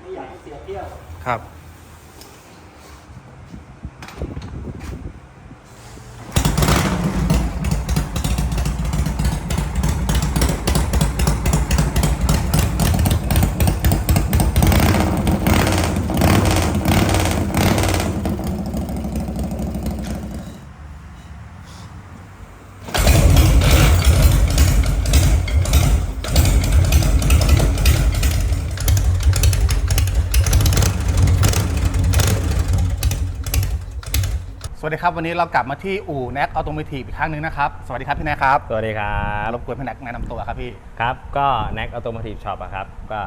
ไม่อยากให้เสียเที่ยวครับ วัสดีครับ วันนี้เรากลับมาที่อู่แน็กออโต t ม v e อีกครั้งหนึ่งนะครับ สวัสดีครับพี่แน็กครับ สวัสดีครับรบกวนพี่แน็กแนะนำตัวครับพี่ ครับ ก็ NAC Automotive Shop อะครับ ก็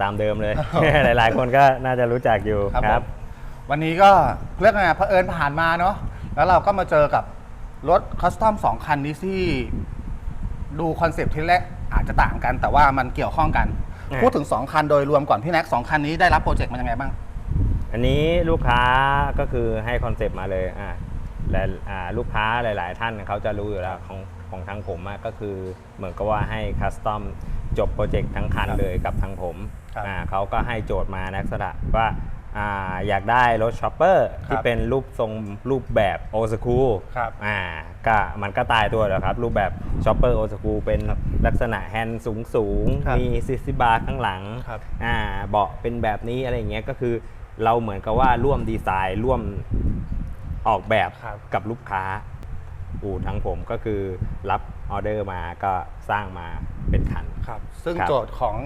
ตามเดิมเลยครับหลาย ๆ คนก็น่าจะรู้จักอยู่ครับคผรับมวันนี้ก็เรียกไงเผอิญผ่านมาเนาะ แล้วเราก็มาเจอกับรถคัสตอมสองคันนี้ที่ดูคอนเซปต์ที่แรกอาจจะต่างกัน แต่ว่ามันเกี่ยวข้องกันอ่าพูดถึง2คันโดยรวมก่อนพี่แน็กสองคันนี้ได้รับโปรเจกต์มันยังไงบ้าง อันนี้ลูกค้าก็คือให้คอนเซปต์มาเลยอ่าและอ่าลูกค้าหลาย ๆ ท่านเขาจะรู้อยู่แล้วของของทางผมอะก็คือเหมือนกับว่าให้คัสตอมจบโปรเจกต์ทั้งคันครับเลยกับทางผมครับอ่าเขาก็ให้โจทย์มานักษณะว่าอ่าอยากได้รถช็อปเปอร์ครับที่เป็นรูปทรงรูปแบบโอสคูครับอ่าก็มันก็ตายตัวแล้วครับ รูปแบบช็อปเปอร์โอสคูเป็นลักษณะแฮนด์สูงสูงๆครับมีซิสซิบาร์ข้างหลังครับอ่าเบาะเป็นแบบนี้อะไรอย่างเงี้ยก็คือ เราเหมือนกับว่าร่วมดีไซน์ร่วมออกแบบครับกับลูกค้าอู่ทั้งผมก็คือรับออเดอร์มาก็สร้างมาเป็นคัน ครับ ซึ่งครับ โจทย์ของ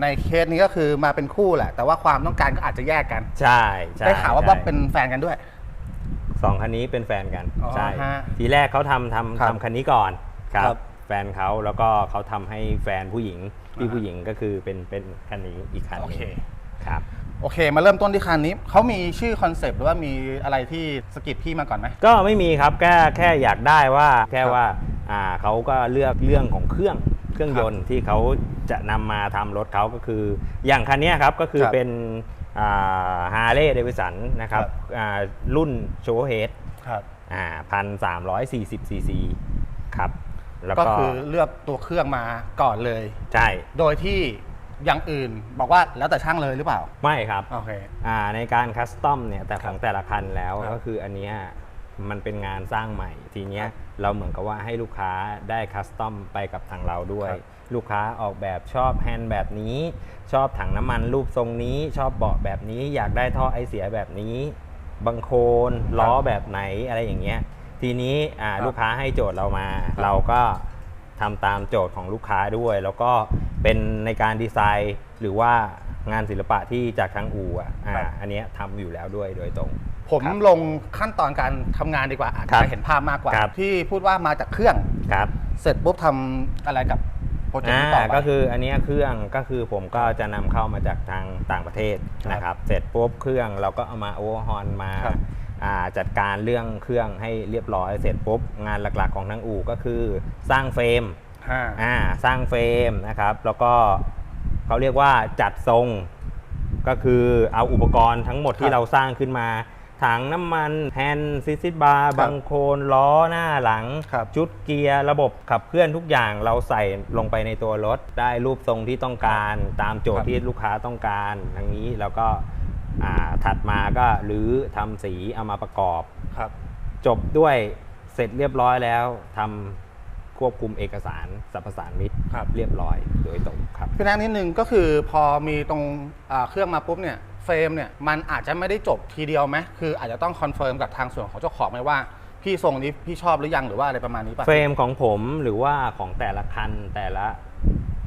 ในเคสนี้ก็คือมาเป็นคู่แหละ แต่ว่าความต้องการก็อาจจะแยกกัน ใช่ใช่ได้ข่าวว่าใช่บ๊อบเป็นแฟนกันด้วย สองคันนี้เป็นแฟนกันอ๋อใช่ฮะทีแรกเขาทำทำครับทำคันนี้ก่อนครัครับบแฟนเขาแล้วก็เขาทำให้แฟนผู้หญิงพี่อ่าผู้หญิงก็คือเป็นเป็นคันนี้อีกคันหโอนึงเค ครับ โอเค มาเริ่มต้นที่คันนี้เขามีชื่อคอนเซปต์หรือว่ามีอะไรที่สะกิดพี่มาก่อนไหม ก็ไม่มีครับแค่แค่อยากได้ว่าแค่ครับว่าอ่าเขาก็เลือกเรื่องของเครื่องเครื่องครับยนต์ที่เขาจะนำมาทำรถเขาก็คือ อย่างคันเนี้ยครับก็คือครับเป็นฮาร์เลย์เดวิสันนะครับครับ อ่ารุ่นโชว์เฮดครับอ่าพันสามร้อยสี่สิบซีซีครับ แล้วก็ก็คือเลือกตัวเครื่องมาก่อนเลย ใช่ โดยที่ อย่างอื่นบอกว่าแล้วแต่ช่างเลยหรือเปล่า ไม่ครับโอเค อ่าในการคัสตอมเนี่ยแต่ของแต่ละคันแล้วครับก็คืออันเนี้ยมันเป็นงานสร้างใหม่ ทีเนี้ยครับเราเหมือนกับว่าให้ลูกค้าได้คัสตอมไปกับทางเราด้วย ครับลูกค้าออกแบบชอบแฮนด์แบบนี้ ชอบถังน้ำมันรูปทรงนี้ ชอบเบาะแบบนี้ อยากได้ท่อไอเสียแบบนี้ บังโคลนล้อแบบไหนอะไรอย่างเงี้ยทีนี้อ่าครับลูกค้าให้โจทย์เรามาครับเราก็ ทำตามโจทย์ของลูกค้าด้วย แล้วก็เป็นในการดีไซน์หรือว่างานศิลปะที่จากทางอู่อะอ่าครับ อันเนี้ยทำอยู่แล้วด้วยโดยตรง ผมครับลงขั้นตอนการทำงานดีกว่าอาจครับจะเห็นภาพมากกว่า ครับ ที่พูดว่ามาจากเครื่องครับ เสร็จปุ๊บทำอะไรกับโปรเจกต์อ่านี้ต่อไป ก็คืออันเนี้ยเครื่องก็คือผมก็จะนำเข้ามาจากทางต่างประเทศครับนะครับ เสร็จปุ๊บเครื่องเราก็เอามาโอเวอร์ฮอนมาครับอ่า จัดการเรื่องเครื่องให้เรียบร้อยเสร็จปุ๊บงานหลักๆของทางอู่ก็คือสร้างเฟรมห้าอ่าสร้างเฟรมนะครับ แล้วก็เขาเรียกว่าจัดทรงก็คือเอาอุปกรณ์ทั้งหมดคที่รับเราสร้างขึ้นมาถังน้ำมันแฮนด์ซิซิบาร์ครับบังโคลนล้อหน้าหลังครับชุดเกียร์ระบบขับเคลื่อนทุกอย่างเราใส่ลงไปในตัวรถ ได้รูปทรงที่ต้องการ ตามโจทครัย์บที่ลูกค้าต้องการทั้งนี้แล้วก็อ่า ถัดมาก็หรือทำสีเอามาประกอบครับ จบด้วยเสร็จเรียบร้อยแล้วทำควบคุมเอกสารสรรพสานมิตครับ เรียบร้อยโดยตรงครับพี่นักนิดนึงก็คือพอมีตรงอ่าเครื่องมาปุ๊บเนี่ยเฟรมเนี่ยมันอาจจะไม่ได้จบทีเดียวไหมคืออาจจะต้องคอนเฟิร์มกับทางส่วนของเจ้าของไหมว่า พี่ทรงนี้พี่ชอบหรือยังหรือว่าอะไรประมาณนี้ป่ะ เฟรมของผมหรือว่าของแต่ละคันแต่ละ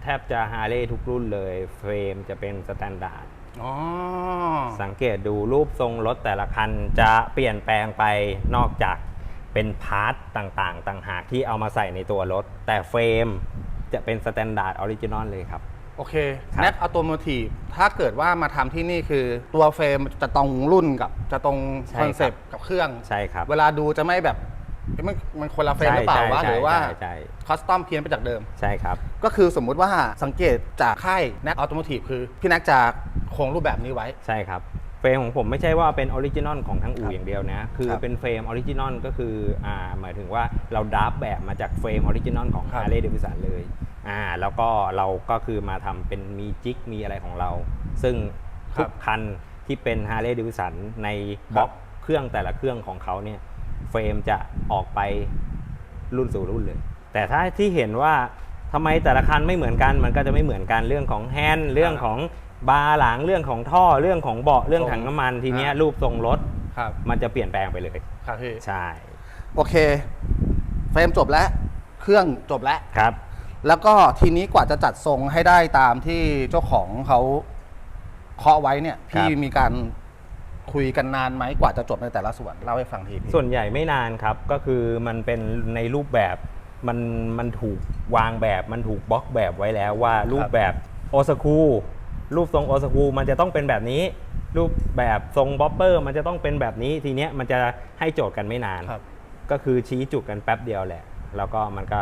แทบจะฮาร์เลย์ทุกรุ่นเลย เฟรมจะเป็นสแตนดาร์ด อ๋อ สังเกตดูรูปทรงรถแต่ละคันจะเปลี่ยนแปลงไปนอกจากเป็นพาร์ทต่างๆ ต่างหากที่เอามาใส่ในตัวรถ แต่เฟรมจะเป็นสแตนดาร์ดออริจินอลเลยครับ โอเคครับ แน็กอัตโนมัติถ้าเกิดว่ามาทำที่นี่คือตัวเฟรมจะตรงรุ่นกับจะตรงคอนเซปต์กับเครื่อง ใช่ครับ เวลาดูจะไม่แบบเอ๊ะมันมันคนละเฟรมหรือเปล่าวะใช่หรือว่าใช่ใช่ คอสตอมเพี้ยนไปจากเดิม ใช่ครับ ก็คือสมมุติว่าสังเกตจากค่ายแน็กอัตโนมัติคือ พี่แน็กจะ คงรูปแบบนี้ไว้ ใช่ครับ เฟรมของผมไม่ใช่ว่าเป็นออริจินอลของทั้งอู่ครับอย่างเดียวนะ คือครับเป็นเฟรมออริจินอลก็คืออ่าหมายถึงว่าเราดับแบบมาจากเฟรมออริจินอลของครับฮาร์เลย์เดวิสันเลยอ่าแล้วก็เราก็คือมาทำเป็นมีจิกมีอะไรของเรา ซึ่งครัทุบกคันที่เป็น Harley Davidson ในบล็อกเครื่องแต่ละเครื่องของเขาเนี่ยเฟรมจะออกไปรุ่นสู่รุ่นเลย แต่ถ้าที่เห็นว่าทำไมแต่ละคันไม่เหมือนกัน มันก็จะไม่เหมือนกันเรื่องของแฮนด์เรื่องของ บาร์หลังเรื่องของท่อเรื่องของเบาะเรื่องถังน้ำมันทีเนี้ยอ่ารูปทรงรถครับมันจะเปลี่ยนแปลงไปเลย ครับพี่ใช่โอเค เฟรมจบแล้ว เครื่องจบแล้ว ครับ แล้วก็ทีนี้กว่าจะจัดทรงให้ได้ตามที่เจ้าของเขาเคาะไว้เนี่ย พี่มีการคุยกันนานไหมกว่าจะจบในแต่ละส่วนเล่าให้ฟังทีพี่ส่วนใหญ่ไม่นานครับก็คือมันเป็นในรูปแบบมันมันถูกวางแบบมันถูกบล็อกแบบไว้แล้วว่ารูปแบบโอสคู รูปทรงโอสคูมันจะต้องเป็นแบบนี้ รูปแบบทรงบ๊อบเปอร์ มันจะต้องเป็นแบบนี้ทีเนี้ยมันจะให้โจทย์กันไม่นาน ครับ ก็คือชี้จุดกันแป๊บเดียวแหละ แล้วก็มันก็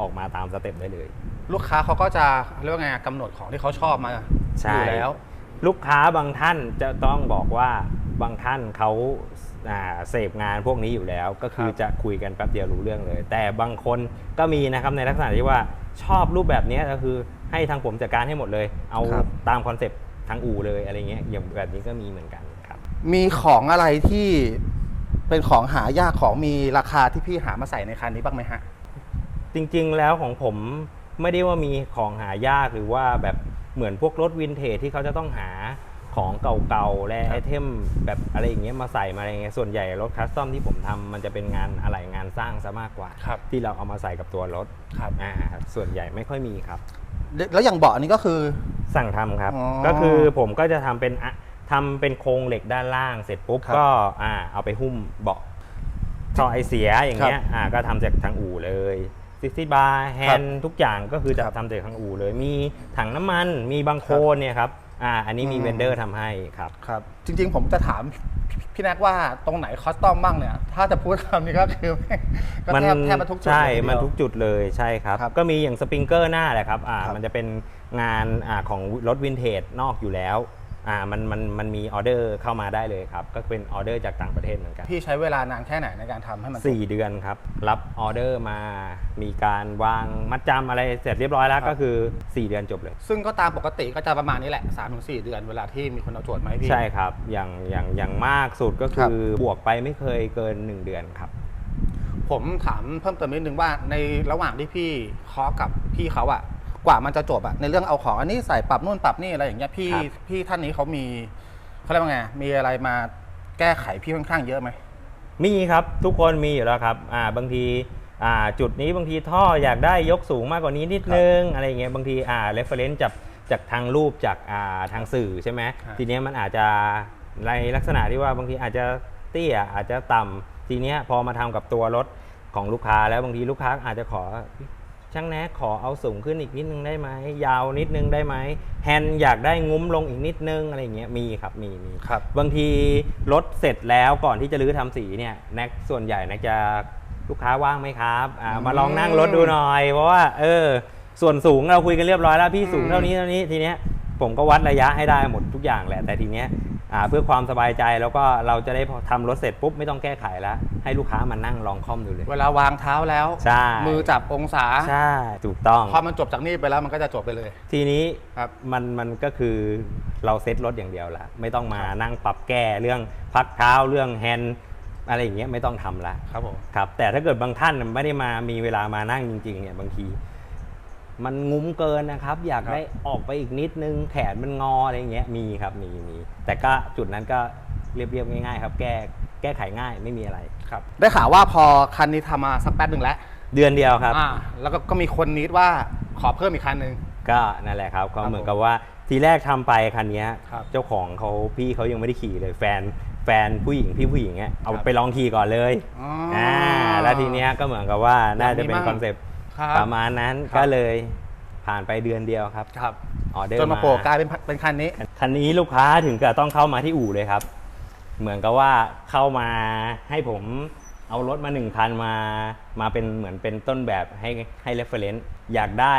ออกมาตามสเต็ปได้เลย ลูกค้าเขาก็จะเรียกว่าไงกำหนดของที่เขาชอบมาใช่ อยู่แล้ว ลูกค้าบางท่านจะต้องบอกว่าบางท่านเขาอ่าเสพงานพวกนี้อยู่แล้ว ก็คือครับ จะคุยกันแป๊บเดียวรู้เรื่องเลย แต่บางคนก็มีนะครับในลักษณะที่ว่าชอบรูปแบบนี้ก็คือ ให้ทางผมจัดการให้หมดเลย เอาครับ ตามคอนเซปต์ทางอู่เลยอะไรเงี้ยอย่างแบบนี้ก็มีเหมือนกันครับ มีของอะไรที่เป็นของหายากของมีราคาที่พี่หามาใส่ในคันนี้บ้างไหมฮะ จริงๆแล้วของผมไม่ได้ว่ามีของหายากหรือว่าแบบเหมือนพวกรถวินเทจที่เขาจะต้องหาของเก่าๆและครับไอเทมแบบอะไรอย่างเงี้ยมาใส่มาอะไรเงี้ยส่วนใหญ่รถคัสตอมที่ผมทำมันจะเป็นงานอะไรงานสร้างซะมากกว่า ครับ ที่เราเอามาใส่กับตัวรถครับ อ่าส่วนใหญ่ไม่ค่อยมีครับ แล้วอย่างเบาะอันนี้ก็คือ สั่งทำครับ อ๋อก็คือผมก็จะทำเป็นอะทำเป็นโครงเหล็กด้านล่างเสร็จปุ๊บครับก็อ่าเอาไปหุ้มเบาะท่อไอเสียอย่างเงี้ยครับอ่าก็ทำจากทางอู่เลยซิซี่บาร์แฮครับนทุกอย่างก็คือจะครับทำจากทางอู่เลย มีถังน้ำมันมีบางโคนเนี่ยครับ อ่า อันนี้มีอืม เวนเดอร์ทำให้ครับ ครับ จริง ๆ ผมจะถามพี่แน็กว่าตรงไหนคอสตอมบ้างเนี่ย ถ้าจะพูดคำนี้ก็คือ ก็แทบแทบมาทุกจุดใช่ เลยทีเดียว มันทุกจุดเลยใช่ครับ ครับก็มีอย่างสปริงเกอร์หน้าแหละครับอ่าครับมันจะเป็นงานอ่าของรถวินเทจนอกอยู่แล้ว อ่ามันมันมันมีออเดอร์เข้ามาได้เลยครับ ก็เป็นออเดอร์จากต่างประเทศเหมือนกัน พี่ใช้เวลานานแค่ไหนในการทำให้มัน 4 เดือนครับ รับออเดอร์มามีการวางมัดจำอะไรเสร็จเรียบร้อยแล้วครับก็คือ 4 เดือนจบเลย ซึ่งก็ตามปกติก็จะประมาณนี้แหละ3าถึงสเดือนเวลาที่มีคนเอาโจทย์มาให้พี่ ใช่ครับ อย่างอย่างอย่างมากสุดก็ครัคืบอบวกไปไม่เคยเกิน 1 เดือนครับ ผมถามเพิ่มเติมนิดนึงว่าในระหว่างที่พี่เคาะกับพี่เขาอะ กว่ามันจะจบอะในเรื่องเอาของอันนี้ใส่ปรับนู่นปรับนี่อะไรอย่างเงี้ยพี่ครับ พี่ท่านนี้เขามีเขาเรียกว่าไงมีอะไรมาแก้ไขพี่ค่อนข้างเยอะไหม มีครับทุกคนมีอยู่แล้วครับอ่าบางทีอ่าจุดนี้บางทีท่ออยากได้ยกสูงมากกว่านี้นิดนึงอะไรอย่างเงี้ยบางทีอ่าเรฟเฟรนซ์จากจากทางรูปจากอ่าทางสื่อใช่ไหมครับ ทีเนี้ยมันอาจจะในลักษณะที่ว่าบางทีอาจจะเตี้ยอาจจะต่ำทีเนี้ยพอมาทำกับตัวรถของลูกค้าแล้วบางทีลูกค้าอาจจะขอ ช่างแนะขอเอาสูงขึ้นอีกนิดนึงได้ไหมยาวนิดนึงได้ไหมแฮนด์อยากได้งุ้มลงอีกนิดนึงอะไรอย่างเงี้ยมีครับมีมีครับ บางทีรถเสร็จแล้วก่อนที่จะรื้อทำสีเนี่ยแน็กส่วนใหญ่แน็กจะลูกค้าว่างไหมครับอ่าอืมมาลองนั่งรถดูหน่อย เพราะว่าเออส่วนสูงเราคุยกันเรียบร้อยแล้วพี่สูงอืมเท่านี้เท่านี้ทีเนี้ยผมก็วัดระยะให้ได้หมดทุกอย่างแหละแต่ทีเนี้ยอ่า เพื่อความสบายใจแล้วก็เราจะได้พอทำรถเสร็จปุ๊บไม่ต้องแก้ไขแล้ว ให้ลูกค้ามานั่งลองค่อมดูเลย เวลาวางเท้าแล้วใช่มือจับองศาใช่ถูกต้องพอมันจบจากนี่ไปแล้วมันก็จะจบไปเลย ทีนี้ครับมันมันก็คือเราเซ็ตรถอย่างเดียวละไม่ต้องมานั่งปรับแก้เรื่องพักเท้าเรื่องแฮนด์อะไรอย่างเงี้ยไม่ต้องทำละครับผมครับแต่ถ้าเกิดบางท่านไม่ได้มามีเวลามานั่งจริงๆเนี่ยบางที มันงุ้มเกินนะครับ อยากครับได้ออกไปอีกนิดนึงแขนมันงออะไรอย่างเงี้ยมีครับมีมีแต่ก็จุดนั้นก็เรียบๆง่ายๆ ครับ แก้แก้ไขง่ายไม่มีอะไรครับ ได้ข่าวว่าพอคันนี้ทำมาสักแป๊บหนึ่งแล้วเดือนเดียวครับอ่าแล้วก็ก็มีคนนิดว่าขอเพิ่มอีกคันหนึ่งก็นั่นแหละครับก็ครับเหมือนกับว่าทีแรกทำไปคันเนี้ยครับเจ้าของเขาพี่เขายังไม่ได้ขี่เลยแฟนแฟนผู้หญิงพี่ผู้หญิงเนี่ยเอาครับไปลองขี่ก่อนเลยอ๋ออ่าแล้วทีเนี้ยก็เหมือนกับว่าน่าจะเป็นอยากมีคอนเซปต์ ครับประมาณนั้นครับ ก็เลยผ่านไปเดือนเดียวครับครับ ออเดอร์จนมาโผล่กลายเป็นเป็นคันนี้ คันนี้ลูกค้าถึงกับต้องเข้ามาที่อู่เลยครับ เหมือนกับว่าเข้ามาให้ผมเอารถมาหนึ่งคันมามาเป็นเหมือนเป็นต้นแบบให้ให้เรฟเฟรนซ์อยากได้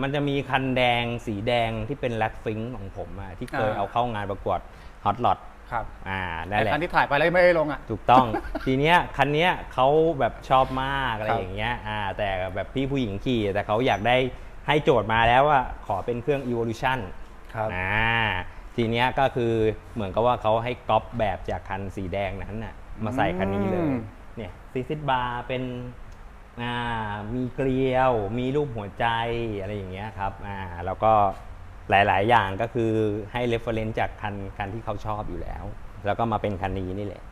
มันจะมีคันแดงสีแดงที่เป็นแรดฟิงของผมอะที่เคยอ่า เอาเข้างานประกวดฮอตลอด ครับอ่านั่นไอ้แหละคันที่ถ่ายไปแล้วไม่ได้ลงอะถูกต้อง ทีเนี้ยคันเนี้ยเขาแบบชอบมากอะไรครับอย่างเงี้ยอ่าแต่แบบพี่ผู้หญิงขี่แต่เขาอยากได้ให้โจทย์มาแล้วว่าขอเป็นเครื่อง evolution ครับอ่าทีเนี้ยก็คือเหมือนกับว่าเขาให้ก๊อปแบบจากคันสีแดงนั้นน่ะมาใส่คันนี้เลยอืมเนี่ยซีซิตบาร์เป็นอ่ามีเกลียว มีรูปหัวใจอะไรอย่างเงี้ยครับอ่าแล้วก็ หลาย ๆ อย่างก็คือให้ reference จากคันคันที่เขาชอบอยู่แล้ว แล้วก็มาเป็นคันนี้นี่แหละ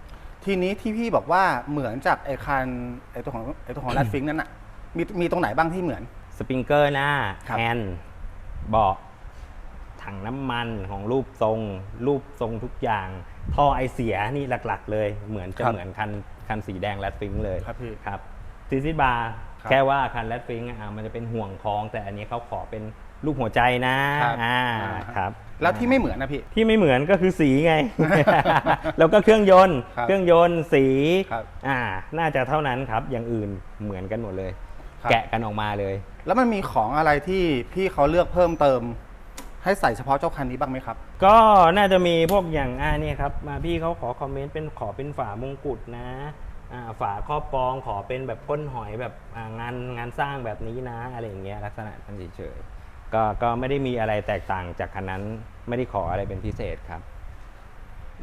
ทีนี้ที่พี่บอกว่าเหมือนจากไอ้คันไอ้ตัวของไอ้ตัวของแรดฟิงนั้นอะมีมีตรงไหนบ้างที่เหมือน สปริงเกอร์หน้าครับ แฮนด์เบาะถังน้ำมันของรูปทรง รูปทรงทุกอย่าง ท่อไอเสียนี่หลัก ๆ เลย เหมือนจะเหมือนคันคันสีแดงแรดฟิงเลยครับพี่ครับซีซีบาร์ครับ แค่ว่าคันแรดฟิงอะมันจะเป็นห่วงคล้อง แต่อันนี้เขาขอเป็น รูปหัวใจนะครับอ่าอ่าครับ แล้วที่ไม่เหมือนนะพี่ ที่ไม่เหมือนก็คือสีไง แล้วก็เครื่องยนต์ ครับเครื่องยนต์สีครับอ่า น่าจะเท่านั้นครับ อย่างอื่นเหมือนกันหมดเลย ครับ แกะกันออกมาเลย แล้วมันมีของอะไรที่พี่เขาเลือกเพิ่มเติม ให้ใส่เฉพาะเจ้าคันนี้บ้างไหมครับ ก็น่าจะมีพวกอย่างอ่าเนี่ยครับมาพี่เขาขอคอมเมนต์เป็นขอเป็นฝามงกุฎนะอ่าฝาครอบกรองขอเป็นแบบก้นหอยแบบอ่างานงานสร้างแบบนี้นะ อะไรอย่างเงี้ยลักษณะนั้นเฉยๆ ก็ก็ไม่ได้มีอะไรแตกต่างจากคันนั้นไม่ได้ขออะไรเป็นพิเศษครับ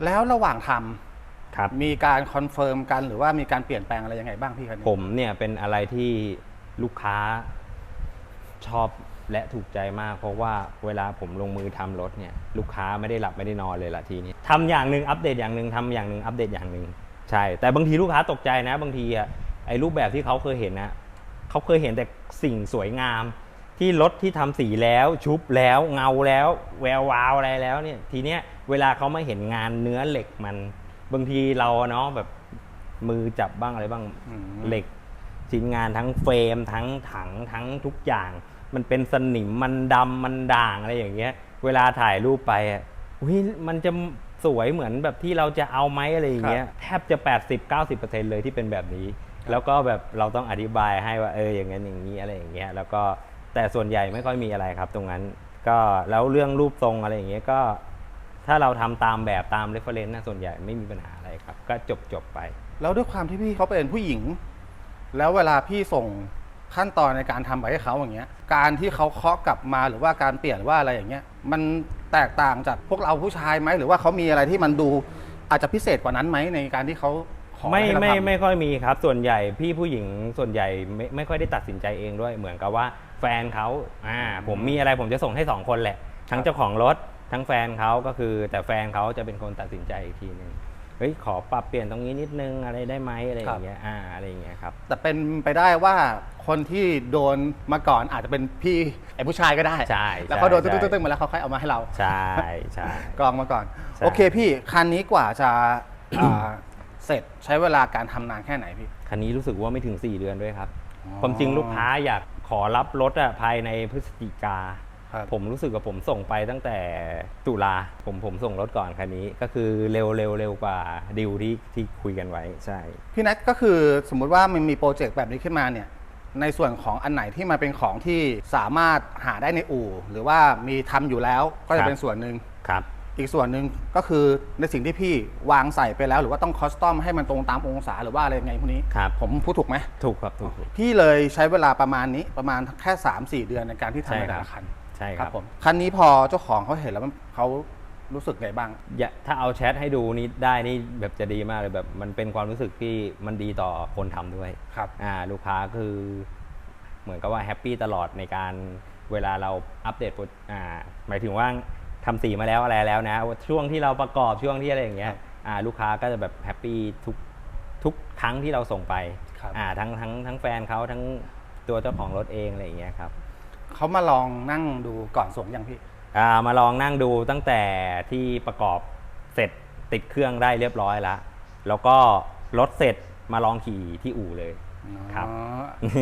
แล้วระหว่างทำครับ มีการคอนเฟิร์มกันหรือว่ามีการเปลี่ยนแปลงอะไรยังไงบ้างพี่คันนี้ผมเนี่ยเป็นอะไรที่ลูกค้าชอบและถูกใจมาก เพราะว่าเวลาผมลงมือทำรถเนี่ยลูกค้าไม่ได้หลับไม่ได้นอนเลยละทีนี้ทำอย่างหนึ่งอัปเดตอย่างหนึ่งทำอย่างหนึ่งอัปเดตอย่างหนึ่งใช่ แต่บางทีลูกค้าตกใจนะ บางทีอะไอ้รูปแบบที่เขาเคยเห็นนะเขาเคยเห็นแต่สิ่งสวยงาม ที่รถที่ทำสีแล้วชุบแล้วเงาแล้วแวววาวอะไรแล้วเนี่ยทีเนี้ยเวลาเขามาเห็นงานเนื้อเหล็กมัน บางทีเราเนาะแบบมือจับบ้างอะไรบ้างอืมเหล็กชิ้นงานทั้งเฟรมทั้งถังทั้งทุกอย่าง มันเป็นสนิมมันดำมันด่างอะไรอย่างเงี้ย เวลาถ่ายรูปไปอะอุ้ยมันจะสวยเหมือนแบบที่เราจะเอาไหมอะไรอย่างเงี้ยแทบจะ 80-90%เลยที่เป็นแบบนี้ แล้วก็แบบเราต้องอธิบายให้ว่าเอออย่างนั้นอย่างนี้อะไรอย่างเงี้ยแล้วก็ แต่ส่วนใหญ่ไม่ค่อยมีอะไรครับ ตรงนั้นก็แล้วเรื่องรูปทรงอะไรอย่างเงี้ยก็ ถ้าเราทำตามแบบตามเรฟเฟรนซ์นะส่วนใหญ่ไม่มีปัญหาอะไรครับ ก็จบจบๆไป แล้วด้วยความที่พี่เขาเป็นผู้หญิง แล้วเวลาพี่ส่งขั้นตอนในการทำไปให้เขาอย่างเงี้ย การที่เขาเคาะกลับมาหรือว่าการเปลี่ยนหรือว่าอะไรอย่างเงี้ย มันแตกต่างจากพวกเราผู้ชายไหมหรือว่าเขามีอะไรที่มันดูอาจจะพิเศษกว่านั้นไหมในการที่เขาขอไม่ให้เราไม่ทำ ไม่ค่อยมีครับ ส่วนใหญ่พี่ผู้หญิงส่วนใหญ่ไม่ไม่ค่อยได้ตัดสินใจเองด้วยเหมือนกับว่า แฟนเขาอ่าผมมีอะไรผมจะส่งให้สองคนแหละ ทั้งเจ้าของรถทั้งแฟนเขาก็คือ แต่แฟนเขาจะเป็นคนตัดสินใจอีกทีหนึ่งเฮ้ยขอปรับเปลี่ยนตรงนี้นิดนึงอะไรได้ไหมอะไรอย่างเงี้ยอ่าอะไรอย่างเงี้ยครับ แต่เป็นไปได้ว่าคนที่โดนมาก่อนอาจจะเป็นพี่ไอ้ผู้ชายก็ได้ใช่แล้วเขาโดนใช่ตึ้งๆๆมาแล้วเขาค่อยเอามาให้เรา ใช่ใช่กรองมาก่อนใช่โอเคพี่คันนี้กว่าจะอ่าเสร็จใช้เวลาการทำนานแค่ไหนพี่ คันนี้รู้สึกว่าไม่ถึง 4 เดือนด้วยครับอ๋อความจริงลูกค้าอยาก ขอรับรถอะภายในพฤศจิกา ครับ ผมรู้สึกว่าผมส่งไปตั้งแต่ตุลาผมผมส่งรถก่อนคันนี้ ก็คือเร็วเร็วเร็วกว่าดิวที่ที่คุยกันไว้ใช่ พี่แนทก็คือสมมุติว่ามันมีโปรเจกต์แบบนี้ขึ้นมาเนี่ยในส่วนของอันไหนที่มันเป็นของที่สามารถหาได้ในอู่ หรือว่ามีทำอยู่แล้วก็คจะรับเป็นส่วนหนึ่ง ครับ อีกส่วนหนึ่งก็คือในสิ่งที่พี่วางใส่ไปแล้ว หรือว่าต้องคอสตอมให้มันตรงตามองศาหรือว่าอะไรยังไงพวกนี้ครับ ผมพูดถูกไหมถูกครับถูกถูก พี่เลยใช้เวลาประมาณนี้ประมาณแค่ 3 4 เดือนในการที่ทำใช่ในครับ แต่ละคันใช่คครัรับบผมคันนี้พอเจ้าของเขาเห็นแล้วมันเขารู้สึกไงบ้าง อย่าถ้าเอาแชทให้ดูนี่ได้นี่แบบจะดีมากเลยแบบมันเป็นความรู้สึกที่มันดีต่อคนทำด้วย ครับ อ่าลูกค้าคือเหมือนกับว่าแฮปปี้ตลอดในการเวลาเราอัปเดตโปรอ่าหมายถึงว่า ทำสีมาแล้วอะไรแล้วนะ ช่วงที่เราประกอบช่วงที่อะไรอย่างเงี้คยรับอ่าลูกค้าก็จะแบบแฮปปี้ทุกทุกครั้งที่เราส่งไปครับอ่าทั้งทั้งทั้งแฟนเขาทั้งตัวเจ้าของรถเองอะไรอย่างเงี้ยครับเขามาลองนั่งดูก่อนส่งยังพี่อ่ามาลองนั่งดูตั้งแต่ที่ประกอบเสร็จติดเครื่องได้เรียบร้อยแล้วแล้วก็รถเสร็จมาลองขี่ที่อู่เลยครับอ๋อ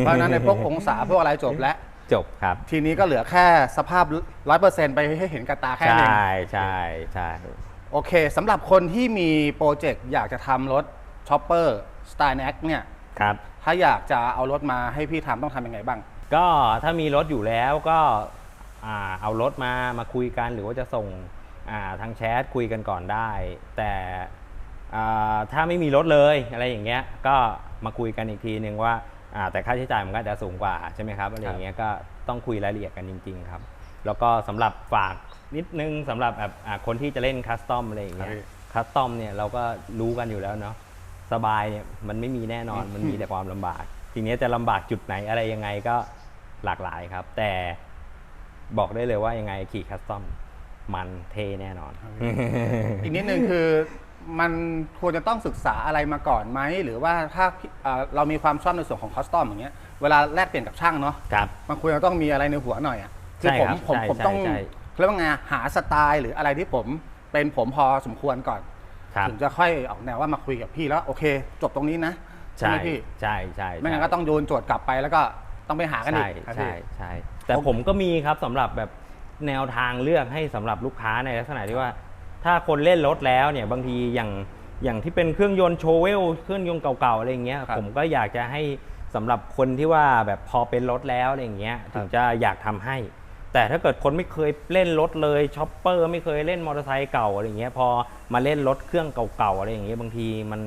เพราะฉะนั้นในพวกองศาพวกอะไรจบแล้ว จบครับ ทีนี้ก็เหลือแค่สภาพร้อยเปอร์เซ็นต์ไปให้เห็นกับตาแค่ใชนั้นเอง่ใช่ใช่โอเคสำหรับคนที่มีโปรเจกต์อยากจะทำรถชอปเปอร์สไตล์แน็กเนี่ยครับ ถ้าอยากจะเอารถมาให้พี่ทำต้องทำยังไงบ้าง ก็ถ้ามีรถอยู่แล้วก็อ่าเอารถมามาคุยกันหรือว่าจะส่งอ่าทางแชทคุยกันก่อนได้ แต่อ่าถ้าไม่มีรถเลยอะไรอย่างเงี้ยก็มาคุยกันอีกทีหนึ่งว่าอ่า แต่ค่าใช้จ่ายมันก็อาจจะสูงกว่าใช่ไหมครับอะไรอย่างเงี้ยก็ต้องคุยรายละเอียดกันจริง ๆ ครับ แล้วก็สำหรับฝากนิดนึงสำหรับแบบอ่าคนที่จะเล่นคัสตอมอะไรอย่างเงี้ยครับพี่คัสตอมเนี่ยเราก็รู้กันอยู่แล้วเนาะสบายเนี่ยมันไม่มีแน่นอนมันมีแต่ความลำบาก ทีนี้จะลำบากจุดไหนอะไรยังไงก็หลากหลายครับ แต่บอกได้เลยว่ายังไงขี่คัสตอมมันเท่แน่นอน อีกนิดนึงคือ มันควรจะต้องศึกษาอะไรมาก่อนไหม หรือว่าถ้าพี่เอ่อเรามีความชอบในส่วนของคอสตอมอย่างเงี้ยเวลาแลกเปลี่ยนกับช่างเนาะครับ มันควรจะต้องมีอะไรในหัวหน่อยอะคืใช่ผมครับผมใช่ผมใช่ต้องใช่ เรียกว่าไงอะหาสไตล์หรืออะไรที่ผมเป็นผมพอสมควรก่อน ครับถึงจะค่อยออกแนวว่ามาคุยกับพี่แล้วโอเค จบตรงนี้นะใช่ใช่ไหมพี่ใช่ใช่ไม่งั้นใช่ก็ต้องโยนโจทย์กลับไปแล้วก็ต้องไปหากันอีใช่กครับใช่พี่ใช่แต่ผมก็มีครับสำหรับแบบแนวทางเลือกให้สำหรับลูกค้าในลักษณะที่ว่า ถ้าคนเล่นรถแล้วเนี่ยบางทีอย่างอย่างที่เป็นเครื่องยนต์โชเวลเครื่องยนต์เก่าๆอะไรอย่างเงี้ยครับผมก็อยากจะให้สำหรับคนที่ว่าแบบพอเป็นรถแล้วอะไรอย่างเงี้ยถึงจะอยากทำให้ แต่ถ้าเกิดคนไม่เคยเล่นรถเลยช็อปเปอร์ไม่เคยเล่นมอเตอร์ไซค์เก่าอะไรอย่างเงี้ยพอมาเล่นรถเครื่องเก่าๆอะไรอย่างเงี้ยบางทีมัน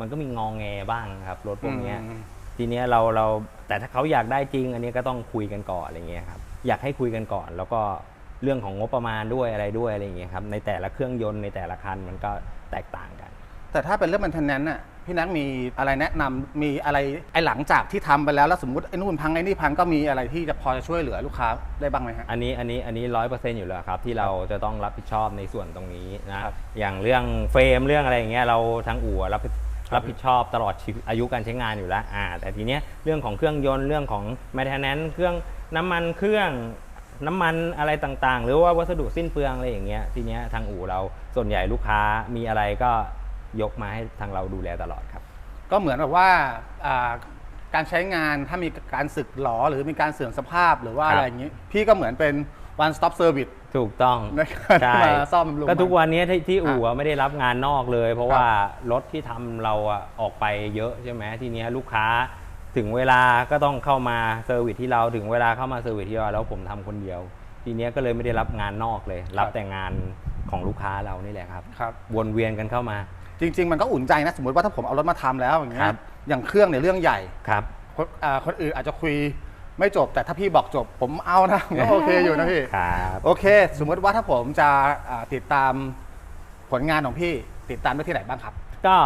มันก็มีงองแงบ้างครับรถพวกเนี้ยอืม ทีเนี้ยเราเราแต่ถ้าเขาอยากได้จริง อันนี้ก็ต้องคุยกันก่อนอะไรเงี้ยครับอยากให้คุยกันก่อน แล้วก็ เรื่องของงบประมาณด้วยอะไรด้วยอะไรอย่างเงี้ยครับในแต่ละเครื่องยนต์ในแต่ละคันมันก็แตกต่างกัน แต่ถ้าเป็นเรื่องมันเทนแนนน่ะพี่นักมีอะไรแนะนำมีอะไรไอ้หลังจากที่ทำไปแล้วแล้วสมมติไอ้นู่นพังไอ้นี่พังก็มีอะไรที่จะพอจะช่วยเหลือลูกค้าได้บ้างไหมฮะ อันนี้อันนี้อันนี้ร้อยเปอร์เซ็นต์อยู่แล้วครับ ที่เราจะต้องรับผิดชอบในส่วนตรงนี้นะครับ อย่างเรื่องเฟรมเรื่องอะไรอย่างเงี้ยเราทางอู่รับผิดรับผิดชอบตลอดชีวิตอายุการใช้งานอยู่แล้วอ่าแต่ทีเนี้ยเรื่องของเครื่องยนต์เรื่องของ maintenance เครื่องน้ำมันเครื่อง น้ำมันอะไรต่างๆ หรือว่าวัสดุสิ้นเปลืองอะไรอย่างเงี้ยทีเนี้ยทางอู่เราส่วนใหญ่ลูกค้ามีอะไรก็ยกมาให้ทางเราดูแลตลอดครับ ก็เหมือนแบบว่าอ่าการใช้งานถ้ามีการสึกหลอหรือมีการเสื่อมสภาพหรือว่าครับอะไรอย่างนี้พี่ก็เหมือนเป็น one stop service ถูกต้องในการใช่มาซ่อมบำรุงก็ทุกมันวันนี้ที่ที่อู่อะไม่ได้รับงานนอกเลย เพราะว่ารถที่ทำเราอะออกไปเยอะใช่ไหมทีเนี้ยลูกค้า ถึงเวลาก็ต้องเข้ามาเซอร์วิสที่เราถึงเวลาเข้ามาเซอร์วิสที่เราแล้วผมทำคนเดียว ทีเนี้ยก็เลยไม่ได้รับงานนอกเลย รับแต่งานของลูกค้าเรานี่แหละครับครับวนเวียนกันเข้ามา จริง ๆ มันก็อุ่นใจนะสมมติว่าถ้าผมเอารถมาทำแล้วอย่างเงี้ครัยบอย่างเครื่องเนี่ยเรื่องใหญ่ครับคนอ่าคนอื่นอาจจะคุยไม่จบแต่ถ้าพี่บอกจบผมเอานะก็โอเคอยู่นะพี่ครับโอเค สมมติว่าถ้าผมจะอ่าติดตามผลงานของพี่ติดตามได้ที่ไหนบ้างครับ ก็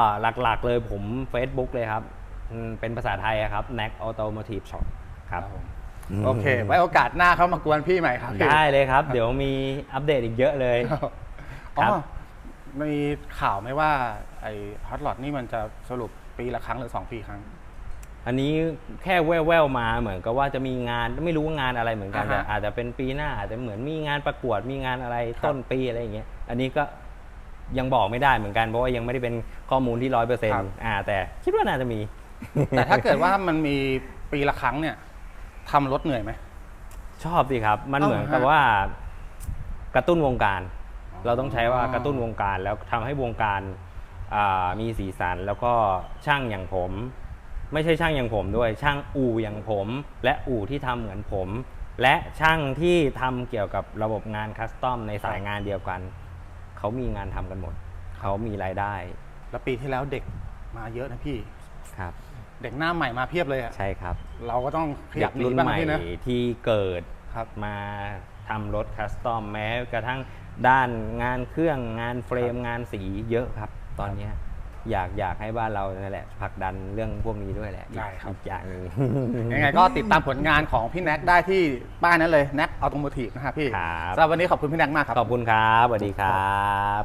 หลักๆเลยผม Facebook เลยครับ อืมเป็นภาษาไทยอะครับ NAC Automotive Shop ครับ โอเค ไว้โอกาสหน้าเข้ามากวนพี่ใหม่ครับพี่ได้เลยครับ เดี๋ยวมีอัปเดตอีกเยอะเลย อ๋ครัอบมีข่าวไหมว่าไอ้ฮอตลอดนี่มันจะสรุปปีละครั้งหรือสองปีครั้ง อันนี้แค่แว่วๆมาเหมือนกับว่าจะมีงานไม่รู้ว่างานอะไรเหมือนกันอ่าแต่ฮะอาจจะเป็นปีหน้าอาจจะเหมือนมีงานประกวดมีงานอะไรครับ ต้นปีอะไรอย่างเงี้ยอันนี้ก็ยังบอกไม่ได้เหมือนกันเพราะว่ายังไม่ได้เป็นข้อมูลที่ร้อยเปอร์เซ็นต์อ่าแต่คิดว่าน่าจะมี แต่ถ้าเกิดว่ามันมีปีละครั้งเนี่ยทำรถเหนื่อยไหม ชอบสิครับ มันเอ้าเหมือนกับฮะว่ากระตุ้นวงการ เราต้องใช้ว่ากระตุ้นวงการแล้วทำให้วงการอ่ามีสีสันแล้วก็ช่างอย่างผม ไม่ใช่ช่างอย่างผมด้วย ช่างอู่อย่างผม และอู่ที่ทำเหมือนผม และช่างที่ทำเกี่ยวกับระบบงานคัสตอมในสายงานเดียวกัน เขามีงานทำกันหมด เขามีรายได้แล้วปีที่แล้วเด็กมาเยอะนะพี่ ครับ เด็กหน้าใหม่มาเพียบเลยอะใช่ครับ เราก็ต้องขยับหนีรุ่นบ้างใหนะม่พี่นะที่เกิดครับมาทำรถคัสตอมแม้กระทั่งด้านงานเครื่องงานเฟรมงานสีเยอะครับ ตอนเนี้ยอยากอยากให้บ้านเรานั่นแหละผลักดันเรื่องพวกนี้ด้วยแหละอีกได้ครับอีกอย่างหนึ่งยังไงก็ติดตามผลงานของพี่แน็กได้ที่ป้ายนั้นเลยแน็กออโตโมทีฟนะครับพี่ครับสำหรับวันนี้ขอบคุณพี่แน็กมากครับ ขอบคุณครับสวัสดีครับ